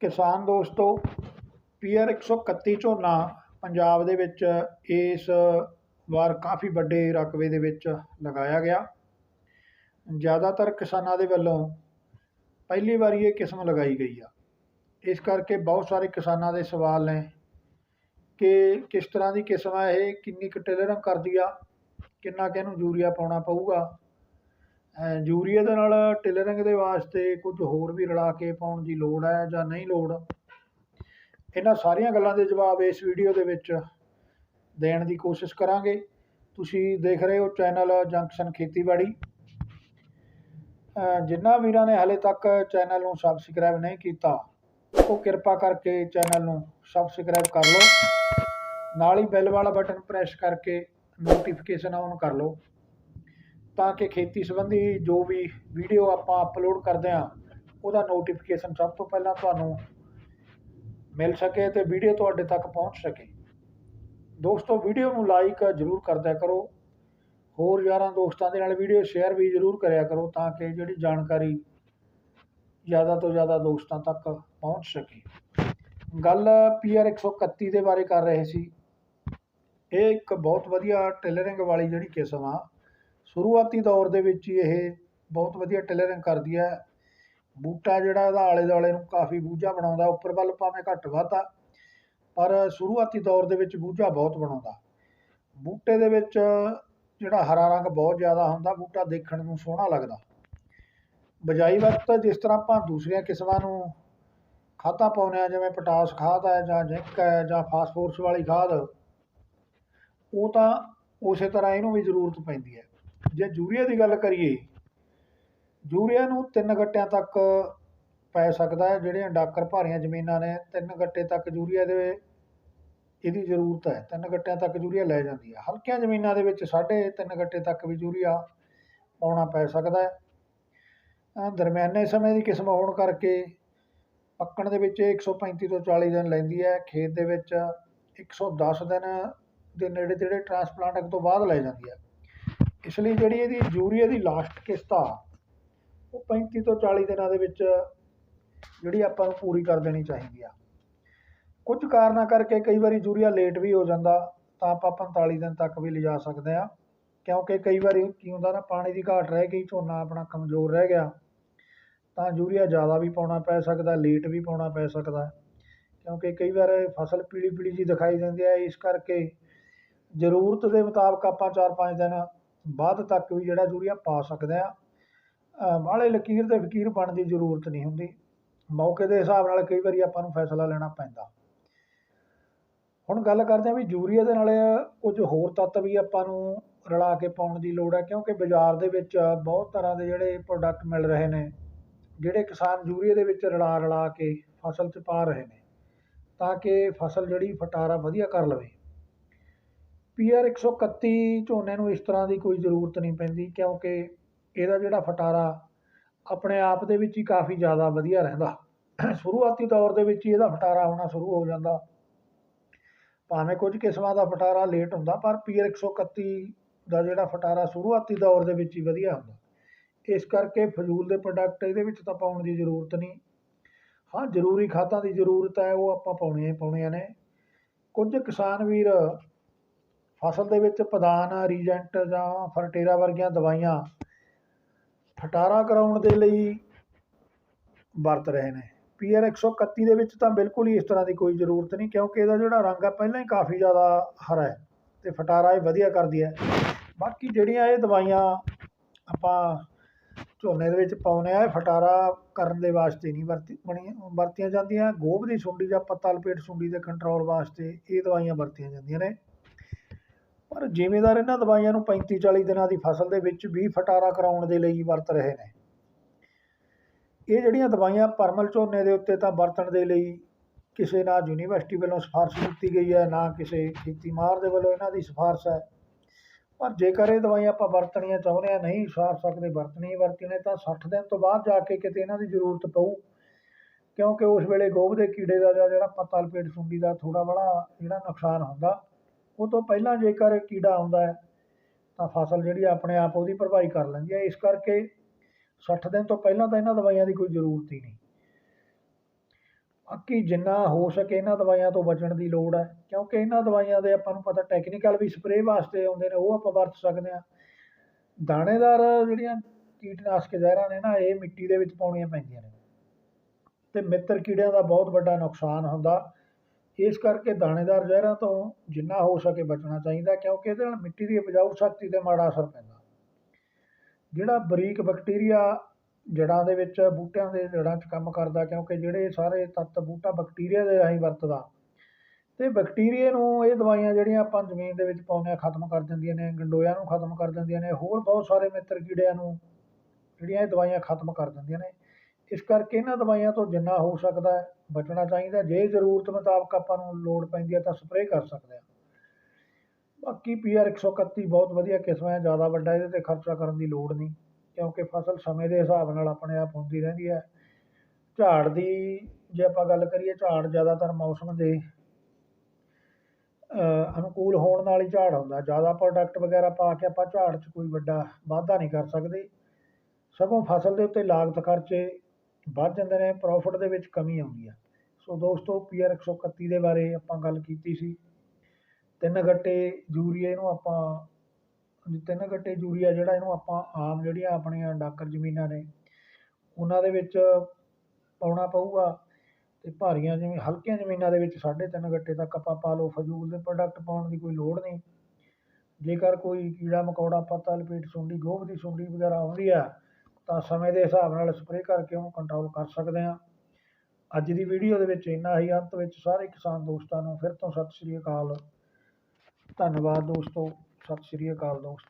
ਕਿਸਾਨ ਦੋਸਤੋ ਪੀਆਰ 131 ਝੋਨਾ ਪੰਜਾਬ ਦੇ ਵਿੱਚ ਇਸ ਵਾਰ ਕਾਫੀ ਵੱਡੇ ਰਕਬੇ ਦੇ ਵਿੱਚ ਲਗਾਇਆ ਗਿਆ। ਜ਼ਿਆਦਾਤਰ ਕਿਸਾਨਾਂ ਦੇ ਵੱਲੋਂ ਪਹਿਲੀ ਵਾਰੀ ਇਹ ਕਿਸਮ ਲਗਾਈ ਗਈ ਆ। ਇਸ ਕਰਕੇ ਬਹੁਤ ਸਾਰੇ ਕਿਸਾਨਾਂ ਦੇ ਸਵਾਲ ਨੇ ਕਿ ਕਿਸ ਤਰ੍ਹਾਂ ਦੀ ਕਿਸਮ ਹੈ ਇਹ, ਕਿੰਨੀ ਕੁ ਟਿਲਰਿੰਗ ਕਰਦੀ ਆ, ਕਿੰਨਾ ਕੁ ਇਹਨੂੰ ਯੂਰੀਆ ਪਾਉਣਾ ਪਊਗਾ ਯੂਰੀਆ ਦੇ ਨਾਲ ਟਿਲਰਿੰਗ ਦੇ ਵਾਸਤੇ ਕੁਝ ਹੋਰ ਵੀ ਰਲਾ ਕੇ ਪਾਉਣ ਦੀ ਲੋੜ ਹੈ ਜਾਂ ਨਹੀਂ ਲੋੜ? ਇਹਨਾਂ ਸਾਰੀਆਂ ਗੱਲਾਂ ਦੇ ਜਵਾਬ ਇਸ ਵੀਡੀਓ ਦੇ ਵਿੱਚ ਦੇਣ ਦੀ ਕੋਸ਼ਿਸ਼ ਕਰਾਂਗੇ। ਤੁਸੀਂ ਦੇਖ ਰਹੇ ਹੋ ਚੈਨਲ ਜੰਕਸ਼ਨ ਖੇਤੀਬਾੜੀ। ਜਿਨ੍ਹਾਂ ਵੀਰਾਂ ਨੇ ਹਾਲੇ ਤੱਕ ਚੈਨਲ ਨੂੰ ਸਬਸਕ੍ਰਾਈਬ ਨਹੀਂ ਕੀਤਾ, ਉਹ ਕਿਰਪਾ ਕਰਕੇ ਚੈਨਲ ਨੂੰ ਸਬਸਕ੍ਰਾਈਬ ਕਰ ਲਓ। ਨਾਲ ਹੀ ਬੈਲ ਵਾਲਾ ਬਟਨ ਪ੍ਰੈਸ ਕਰਕੇ ਨੋਟੀਫਿਕੇਸ਼ਨ ਆਨ ਕਰ ਲਓ। ਤਾਂ ਕਿ ਖੇਤੀ ਸੰਬੰਧੀ ਜੋ ਵੀ ਵੀਡੀਓ ਆਪਾਂ ਅਪਲੋਡ ਕਰਦੇ ਹਾਂ, ਉਹਦਾ ਨੋਟੀਫਿਕੇਸ਼ਨ ਸਭ ਤੋਂ ਪਹਿਲਾਂ ਤੁਹਾਨੂੰ ਮਿਲ ਸਕੇ ਤੇ ਵੀਡੀਓ ਤੁਹਾਡੇ ਤੱਕ ਪਹੁੰਚ ਸਕੇ। ਦੋਸਤੋ ਵੀਡੀਓ ਨੂੰ ਲਾਈਕ ਜ਼ਰੂਰ ਕਰਦਿਆ ਕਰੋ। ਹੋਰ ਯਾਰਾਂ ਦੋਸਤਾਂ ਦੇ ਨਾਲ ਵੀਡੀਓ ਸ਼ੇਅਰ ਵੀ ਜ਼ਰੂਰ ਕਰਿਆ ਕਰੋ ਤਾਂ ਕਿ ਜਿਹੜੀ ਜਾਣਕਾਰੀ ਜ਼ਿਆਦਾ ਤੋਂ ਜ਼ਿਆਦਾ ਦੋਸਤਾਂ ਤੱਕ ਪਹੁੰਚ ਸਕੇ। ਗੱਲ ਪੀਆਰ 131 ਦੇ ਬਾਰੇ ਕਰ ਰਹੇ ਸੀ। ਇਹ ਇੱਕ ਬਹੁਤ ਵਧੀਆ ਟੇਲਰਿੰਗ ਵਾਲੀ ਜਿਹੜੀ ਕਿਸਮ ਆ ਸ਼ੁਰੂਆਤੀ ਦੌਰ ਦੇ ਵਿੱਚ ਹੀ ਇਹ ਬਹੁਤ ਵਧੀਆ ਟੇਲਰਿੰਗ ਕਰਦੀ ਹੈ। ਬੂਟਾ ਜਿਹੜਾ ਇਹਦਾ ਆਲੇ ਦੁਆਲੇ ਨੂੰ ਕਾਫੀ ਬੂਝਾ ਬਣਾਉਂਦਾ, ਉੱਪਰ ਵੱਲ ਭਾਵੇਂ ਘੱਟ ਵੱਧ ਆ, ਪਰ ਸ਼ੁਰੂਆਤੀ ਦੌਰ ਦੇ ਵਿੱਚ ਬੂਝਾ ਬਹੁਤ ਬਣਾਉਂਦਾ। ਬੂਟੇ ਦੇ ਵਿੱਚ ਜਿਹੜਾ ਹਰਾ ਰੰਗ ਬਹੁਤ ਜ਼ਿਆਦਾ ਹੁੰਦਾ, ਬੂਟਾ ਦੇਖਣ ਨੂੰ ਸੋਹਣਾ ਲੱਗਦਾ। ਬਜਾਈ ਵਕਤ ਜਿਸ ਤਰ੍ਹਾਂ ਆਪਾਂ ਦੂਸਰੀਆਂ ਕਿਸਮਾਂ ਨੂੰ ਖਾਦਾਂ ਪਾਉਂਦੇ ਆ ਜਿਵੇਂ ਪੋਟਾਸ ਖਾਦ ਹੈ ਜਾਂ ਜ਼ਿੰਕ ਹੈ ਜਾਂ ਫਾਸਫੋਰਸ ਵਾਲੀ ਖਾਦ, ਉਹ ਤਾਂ ਉਸੇ ਤਰ੍ਹਾਂ ਇਹਨੂੰ ਵੀ ਜ਼ਰੂਰਤ ਪੈਂਦੀ ਹੈ। ਜੇ ਯੂਰੀਆ ਦੀ ਗੱਲ ਕਰੀਏ ਯੂਰੀਆ ਨੂੰ ਤਿੰਨ ਗੱਟਿਆਂ ਤੱਕ ਪੈ ਸਕਦਾ ਹੈ, ਜਿਹੜੀਆਂ ਡਾਕਰ ਭਾਰੀਆਂ ਜ਼ਮੀਨਾਂ ਨੇ, ਤਿੰਨ ਗੱਟੇ ਤੱਕ ਯੂਰੀਆ ਦੇ ਇਹਦੀ ਜ਼ਰੂਰਤ ਹੈ। ਤਿੰਨ ਗੱਟਿਆਂ ਤੱਕ ਯੂਰੀਆ ਲੈ ਜਾਂਦੀ ਹੈ। ਹਲਕੀਆਂ ਜ਼ਮੀਨਾਂ ਦੇ ਵਿੱਚ ਸਾਢੇ ਤਿੰਨ ਗੱਟੇ ਤੱਕ ਵੀ ਯੂਰੀਆ ਪਾਉਣਾ ਪੈ ਸਕਦਾ ਹੈ। ਦਰਮਿਆਨੇ ਸਮੇਂ ਦੀ ਕਿਸਮ ਹੋਣ ਕਰਕੇ ਪੱਕਣ ਦੇ ਵਿੱਚ ਇਹ 135 ਤੋਂ 40 ਦਿਨ ਲੈਂਦੀ ਹੈ। ਖੇਤ ਦੇ ਵਿੱਚ 110 ਦਿਨ ਦੇ ਨੇੜੇ ਤੇੜੇ ਟਰਾਂਸਪਲਾਂਟਿੰਗ ਤੋਂ ਬਾਅਦ ਲੈ ਜਾਂਦੀ ਹੈ। ਇਸ ਲਈ ਜਿਹੜੀ ਇਹਦੀ ਯੂਰੀਆ ਦੀ ਲਾਸਟ ਕਿਸ਼ਤ ਆ, ਉਹ 35 ਤੋਂ 40 ਦਿਨਾਂ ਦੇ ਵਿੱਚ ਜਿਹੜੀ ਆਪਾਂ ਨੂੰ ਪੂਰੀ ਕਰ ਦੇਣੀ ਚਾਹੀਦੀ ਆ। ਕੁਝ ਕਾਰਨਾਂ ਕਰਕੇ ਕਈ ਵਾਰੀ ਯੂਰੀਆ ਲੇਟ ਵੀ ਹੋ ਜਾਂਦਾ, ਤਾਂ ਆਪਾਂ 45 ਦਿਨ ਤੱਕ ਵੀ ਲਿਜਾ ਸਕਦੇ ਆ, ਕਿਉਂਕਿ ਕਈ ਵਾਰੀ ਕੀ ਹੁੰਦਾ ਨਾ, ਪਾਣੀ ਦੀ ਘਾਟ ਰਹਿ ਗਈ, ਝੋਨਾ ਆਪਣਾ ਕਮਜ਼ੋਰ ਰਹਿ ਗਿਆ, ਤਾਂ ਯੂਰੀਆ ਜ਼ਿਆਦਾ ਵੀ ਪਾਉਣਾ ਪੈ ਸਕਦਾ ਲੇਟ ਵੀ ਪਾਉਣਾ ਪੈ ਸਕਦਾ, ਕਿਉਂਕਿ ਕਈ ਵਾਰ ਫਸਲ ਪੀਲੀ ਪੀਲੀ ਜੀ ਦਿਖਾਈ ਦਿੰਦੀ ਹੈ ਇਸ ਕਰਕੇ ਜ਼ਰੂਰਤ ਦੇ ਮੁਤਾਬਕ ਆਪਾਂ 4-5 ਦਿਨ ਬਾਅਦ ਤੱਕ ਵੀ ਜਿਹੜਾ ਯੂਰੀਆ ਪਾ ਸਕਦੇ ਆ ਵਾਲੇ ਲਕੀਰ ਤੇ ਫਕੀਰ ਬਣਨ ਦੀ ਜ਼ਰੂਰਤ ਨਹੀਂ ਹੁੰਦੀ। ਮੌਕੇ ਦੇ ਹਿਸਾਬ ਨਾਲ ਕਈ ਵਾਰੀ ਆਪਾਂ ਨੂੰ ਫੈਸਲਾ ਲੈਣਾ ਪੈਂਦਾ। ਹੁਣ ਗੱਲ ਕਰਦੇ ਹਾਂ ਵੀ ਯੂਰੀਆ ਦੇ ਨਾਲ ਕੁਝ ਹੋਰ ਤੱਤ ਵੀ ਆਪਾਂ ਨੂੰ ਰਲਾ ਕੇ ਪਾਉਣ ਦੀ ਲੋੜ ਹੈ, ਕਿਉਂਕਿ ਬਾਜ਼ਾਰ ਦੇ ਵਿੱਚ ਬਹੁਤ ਤਰ੍ਹਾਂ ਦੇ ਜਿਹੜੇ ਪ੍ਰੋਡਕਟ ਮਿਲ ਰਹੇ ਨੇ, ਜਿਹੜੇ ਕਿਸਾਨ ਯੂਰੀਆ ਦੇ ਵਿੱਚ ਰਲਾ ਰਲਾ ਕੇ ਫਸਲ 'ਚ ਪਾ ਰਹੇ ਨੇ, ਤਾਂ ਕਿ ਫਸਲ ਜਿਹੜੀ ਫਟਾਰਾ ਵਧੀਆ ਕਰ ਲਵੇ। ਪੀਆਰ 131 ਝੋਨੇ ਨੂੰ ਇਸ ਤਰ੍ਹਾਂ ਦੀ ਕੋਈ ਜ਼ਰੂਰਤ ਨਹੀਂ ਪੈਂਦੀ ਕਿਉਂਕਿ ਇਹਦਾ ਜਿਹੜਾ ਫਟਾਰਾ ਆਪਣੇ ਆਪ ਦੇ ਵਿੱਚ ਹੀ ਕਾਫੀ ਜ਼ਿਆਦਾ ਵਧੀਆ ਰਹਿੰਦਾ। ਸ਼ੁਰੂਆਤੀ ਦੌਰ ਦੇ ਵਿੱਚ ਹੀ ਇਹਦਾ ਫਟਾਰਾ ਆਉਣਾ ਸ਼ੁਰੂ ਹੋ ਜਾਂਦਾ। ਭਾਵੇਂ ਕੁਝ ਕਿਸਮਾਂ ਦਾ ਫਟਾਰਾ ਲੇਟ ਹੁੰਦਾ, ਪਰ ਪੀਆਰ 131 ਦਾ ਜਿਹੜਾ ਫਟਾਰਾ ਸ਼ੁਰੂਆਤੀ ਦੌਰ ਦੇ ਵਿੱਚ ਹੀ ਵਧੀਆ ਹੁੰਦਾ। ਇਸ ਕਰਕੇ ਫਜ਼ੂਲ ਦੇ ਪ੍ਰੋਡਕਟ ਇਹਦੇ ਵਿੱਚ ਤਾਂ ਪਾਉਣ ਦੀ ਜ਼ਰੂਰਤ ਨਹੀਂ। ਹਾਂ, ਜ਼ਰੂਰੀ ਖਾਦਾਂ ਦੀ ਜ਼ਰੂਰਤ ਹੈ, ਉਹ ਆਪਾਂ ਪਾਉਣੀਆਂ ਹੀ ਪਾਉਣੀਆਂ ਨੇ। ਕੁਝ ਕਿਸਾਨ ਵੀਰ ਫਸਲ ਦੇ ਵਿੱਚ ਪ੍ਰਧਾਨ, ਰੀਜੈਂਟ ਜਾਂ ਫਰਟੇਰਾ ਵਰਗੀਆਂ ਦਵਾਈਆਂ ਫਟਾਰਾ ਕਰਾਉਣ ਦੇ ਲਈ ਵਰਤ ਰਹੇ ਨੇ। ਪੀਆਰ 131 ਦੇ ਵਿੱਚ ਤਾਂ ਬਿਲਕੁਲ ਹੀ ਇਸ ਤਰ੍ਹਾਂ ਦੀ ਕੋਈ ਜ਼ਰੂਰਤ ਨਹੀਂ, ਕਿਉਂਕਿ ਇਹਦਾ ਜਿਹੜਾ ਰੰਗ ਆ, ਪਹਿਲਾਂ ਹੀ ਕਾਫੀ ਜ਼ਿਆਦਾ ਹਰਾ ਹੈ ਤੇ ਫਟਾਰਾ ਇਹ ਵਧੀਆ ਕਰਦੀ ਹੈ। ਬਾਕੀ ਜਿਹੜੀਆਂ ਇਹ ਦਵਾਈਆਂ ਆਪਾਂ ਝੋਨੇ ਦੇ ਵਿੱਚ ਪਾਉਂਦੇ ਆ ਇਹ ਫਟਾਰਾ ਕਰਨ ਦੇ ਵਾਸਤੇ ਨਹੀਂ ਵਰਤੀ, ਬਣੀਆਂ, ਵਰਤੀਆਂ ਜਾਂਦੀਆਂ। ਗੋਭ ਦੀ ਸੁੰਡੀ ਜਾਂ ਪੱਤਾ ਲਪੇਟ ਸੁੰਡੀ ਦੇ ਕੰਟਰੋਲ ਵਾਸਤੇ ਇਹ ਦਵਾਈਆਂ ਵਰਤੀਆਂ ਜਾਂਦੀਆਂ ਨੇ। ਪਰ ਜ਼ਿਮੀਦਾਰ ਇਹਨਾਂ ਦਵਾਈਆਂ ਨੂੰ 35 40 ਦਿਨਾਂ ਦੀ ਫਸਲ ਦੇ ਵਿੱਚ ਵੀ ਫਟਾਰਾ ਕਰਾਉਣ ਦੇ ਲਈ ਵਰਤ ਰਹੇ ਨੇ। ਇਹ ਜਿਹੜੀਆਂ ਦਵਾਈਆਂ ਪਰਮਲ ਝੋਨੇ ਦੇ ਉੱਤੇ ਤਾਂ ਵਰਤਣ ਦੇ ਲਈ ਕਿਸੇ ਨਾ ਯੂਨੀਵਰਸਿਟੀ ਵੱਲੋਂ ਸਿਫਾਰਸ਼ ਕੀਤੀ ਗਈ ਹੈ, ਨਾ ਕਿਸੇ ਖੇਤੀ ਮਾਹਰ ਦੇ ਵੱਲੋਂ ਇਹਨਾਂ ਦੀ ਸਿਫਾਰਸ਼ ਹੈ। ਪਰ ਜੇਕਰ ਇਹ ਦਵਾਈਆਂ ਆਪਾਂ ਵਰਤਣੀਆਂ ਚਾਹੁੰਦੇ ਆ ਨਹੀਂ ਸਾਰ ਸਕਦੇ, ਵਰਤਣੀ ਵਰਤਣੇ ਤਾਂ 60 ਦਿਨ ਤੋਂ ਬਾਅਦ ਜਾ ਕੇ ਕਿਤੇ ਇਹਨਾਂ ਦੀ ਜ਼ਰੂਰਤ ਪਊ। ਕਿਉਂਕਿ ਉਸ ਵੇਲੇ ਗੋਭ ਦੇ ਕੀੜੇ ਦਾ ਜਾਂ ਜਿਹੜਾ ਪੱਤਾ ਲਪੇਟ ਸੁੰਡੀ ਦਾ ਥੋੜਾ ਬੜਾ ਜਿਹੜਾ ਨੁਕਸਾਨ ਹੁੰਦਾ ਉਹ ਤੋਂ ਪਹਿਲਾਂ ਜੇਕਰ ਕੀੜਾ ਆਉਂਦਾ ਹੈ, ਤਾਂ ਫਸਲ ਜਿਹੜੀ ਆਪਣੇ ਆਪ ਉਹਦੀ ਭਰਪਾਈ ਕਰ ਲੈਂਦੀ ਹੈ। ਇਸ ਕਰਕੇ 60 ਦਿਨ ਤੋਂ ਪਹਿਲਾਂ ਤਾਂ ਇਹਨਾਂ ਦਵਾਈਆਂ ਦੀ ਕੋਈ ਜ਼ਰੂਰਤ ਹੀ ਨਹੀਂ। ਬਾਕੀ ਜਿੰਨਾ ਹੋ ਸਕੇ ਇਹਨਾਂ ਦਵਾਈਆਂ ਤੋਂ ਬਚਣ ਦੀ ਲੋੜ ਹੈ, ਕਿਉਂਕਿ ਇਹਨਾਂ ਦਵਾਈਆਂ ਦੇ ਆਪਾਂ ਨੂੰ ਪਤਾ ਟੈਕਨੀਕਲ ਵੀ ਸਪਰੇਅ ਵਾਸਤੇ ਆਉਂਦੇ ਨੇ, ਉਹ ਆਪਾਂ ਵਰਤ ਸਕਦੇ ਹਾਂ। ਦਾਣੇਦਾਰ ਜਿਹੜੀਆਂ ਕੀਟਨਾਸ਼ਕ ਜ਼ਹਿਰਾਂ ਨੇ ਨਾ, ਇਹ ਮਿੱਟੀ ਦੇ ਵਿੱਚ ਪਾਉਣੀਆਂ ਪੈਂਦੀਆਂ ਨੇ। ਅਤੇ ਮਿੱਤਰ ਕੀੜਿਆਂ ਦਾ ਬਹੁਤ ਵੱਡਾ ਨੁਕਸਾਨ ਹੁੰਦਾ। ਇਸ ਕਰਕੇ ਦਾਣੇਦਾਰ ਜ਼ਹਿਰਾਂ ਤੋਂ ਜਿੰਨਾ ਹੋ ਸਕੇ ਬਚਣਾ ਚਾਹੀਦਾ, ਕਿਉਂਕਿ ਇਹਦੇ ਨਾਲ ਮਿੱਟੀ ਦੀ ਉਪਜਾਊ ਸ਼ਕਤੀ 'ਤੇ ਮਾੜਾ ਅਸਰ ਪੈਂਦਾ। ਜਿਹੜਾ ਬਰੀਕ ਬੈਕਟੀਰੀਆ ਜੜ੍ਹਾਂ ਦੇ ਵਿੱਚ, ਬੂਟਿਆਂ ਦੇ ਜੜ੍ਹਾਂ 'ਚ ਕੰਮ ਕਰਦਾ, ਕਿਉਂਕਿ ਜਿਹੜੇ ਸਾਰੇ ਤੱਤ ਬੂਟਾ ਬੈਕਟੀਰੀਆ ਦੇ ਰਾਹੀਂ ਵਰਤਦਾ ਅਤੇ ਬੈਕਟੀਰੀਏ ਨੂੰ ਇਹ ਦਵਾਈਆਂ ਜਿਹੜੀਆਂ ਆਪਾਂ ਜ਼ਮੀਨ ਦੇ ਵਿੱਚ ਪਾਉਂਦੇ ਹਾਂ, ਖਤਮ ਕਰ ਦਿੰਦੀਆਂ ਨੇ, ਗੰਡੋਇਆਂ ਨੂੰ ਖਤਮ ਕਰ ਦਿੰਦੀਆਂ ਨੇ, ਹੋਰ ਬਹੁਤ ਸਾਰੇ ਮਿੱਤਰ ਕੀੜਿਆਂ ਨੂੰ ਜਿਹੜੀਆਂ ਇਹ ਦਵਾਈਆਂ ਖਤਮ ਕਰ ਦਿੰਦੀਆਂ ਨੇ ਇਸ ਕਰਕੇ ਇਹਨਾਂ ਦਵਾਈਆਂ ਤੋਂ ਜਿੰਨਾ ਹੋ ਸਕਦਾ ਹੈ, ਬਚਣਾ ਚਾਹੀਦਾ ਜੇ ਜ਼ਰੂਰਤ ਮੁਤਾਬਕ ਆਪਾਂ ਨੂੰ ਲੋੜ ਪੈਂਦੀ ਹੈ ਤਾਂ ਸਪਰੇਅ ਕਰ ਸਕਦੇ ਹਾਂ। ਬਾਕੀ ਪੀ ਆਰ 131 ਬਹੁਤ ਵਧੀਆ ਕਿਸਮ ਹੈ, ਜ਼ਿਆਦਾ ਵੱਡਾ ਇਹਦੇ 'ਤੇ ਖਰਚਾ ਕਰਨ ਦੀ ਲੋੜ ਨਹੀਂ, ਕਿਉਂਕਿ ਫਸਲ ਸਮੇਂ ਦੇ ਹਿਸਾਬ ਨਾਲ ਆਪਣੇ ਆਪ ਹੁੰਦੀ ਰਹਿੰਦੀ ਹੈ। ਝਾੜ ਦੀ ਜੇ ਆਪਾਂ ਗੱਲ ਕਰੀਏ, ਝਾੜ ਜ਼ਿਆਦਾਤਰ ਮੌਸਮ ਦੇ ਅਨੁਕੂਲ ਹੋਣ ਨਾਲ ਹੀ ਝਾੜ ਹੁੰਦਾ ਜ਼ਿਆਦਾ ਪ੍ਰੋਡਕਟ ਵਗੈਰਾ ਪਾ ਕੇ ਆਪਾਂ ਝਾੜ 'ਚ ਕੋਈ ਵੱਡਾ ਵਾਧਾ ਨਹੀਂ ਕਰ ਸਕਦੇ। ਸਗੋਂ ਫਸਲ ਦੇ ਉੱਤੇ ਲਾਗਤ ਖਰਚੇ ਵੱਧ ਜਾਂਦੇ ਨੇ ਪ੍ਰੋਫਿਟ ਦੇ ਵਿੱਚ ਕਮੀ ਆਉਂਦੀ ਹੈ ਸੋ ਦੋਸਤੋ ਪੀ ਆਰ 131 ਦੇ ਬਾਰੇ ਆਪਾਂ ਗੱਲ ਕੀਤੀ ਸੀ। ਤਿੰਨ ਗੱਟੇ ਯੂਰੀਏ ਇਹਨੂੰ ਆਪਾਂ, ਤਿੰਨ ਗੱਟੇ ਯੂਰੀਆ ਜਿਹੜਾ ਇਹਨੂੰ ਆਪਾਂ ਆਮ ਜਿਹੜੀਆਂ ਆਪਣੀਆਂ ਡਾਕਰ ਜ਼ਮੀਨਾਂ ਨੇ, ਉਹਨਾਂ ਦੇ ਵਿੱਚ ਪਾਉਣਾ ਪਊਗਾ। ਅਤੇ ਭਾਰੀਆਂ ਜਿਵੇਂ ਹਲਕੀਆਂ ਜ਼ਮੀਨਾਂ ਦੇ ਵਿੱਚ ਸਾਢੇ ਤਿੰਨ ਗੱਟੇ ਤੱਕ ਆਪਾਂ ਪਾ ਲਓ। ਫਜ਼ੂਲ ਦੇ ਪ੍ਰੋਡਕਟ ਪਾਉਣ ਦੀ ਕੋਈ ਲੋੜ ਨਹੀਂ। ਜੇਕਰ ਕੋਈ ਕੀੜਾ ਮਕੌੜਾ, ਪੱਤਾ ਲਪੇਟ ਸੁੰਡੀ, ਗੋਭ ਦੀ ਸੁੰਡੀ ਵਗੈਰਾ ਆਉਂਦੀ ਆ ਤਾਂ ਸਮੇਂ ਦੇ ਹਿਸਾਬ ਨਾਲ ਸਪਰੇਅ ਕਰਕੇ ਉਹਨੂੰ ਕੰਟਰੋਲ ਕਰ ਸਕਦੇ ਹਾਂ। ਅੱਜ ਦੀ ਵੀਡੀਓ ਦੇ ਵਿੱਚ ਇੰਨਾ ਹੀ। ਅੰਤ ਵਿੱਚ ਸਾਰੇ ਕਿਸਾਨ ਦੋਸਤਾਂ ਨੂੰ ਫਿਰ ਤੋਂ ਸਤਿ ਸ਼੍ਰੀ ਅਕਾਲ। ਧੰਨਵਾਦ ਦੋਸਤੋ। ਸਤਿ ਸ਼੍ਰੀ ਅਕਾਲ ਦੋਸਤੋ।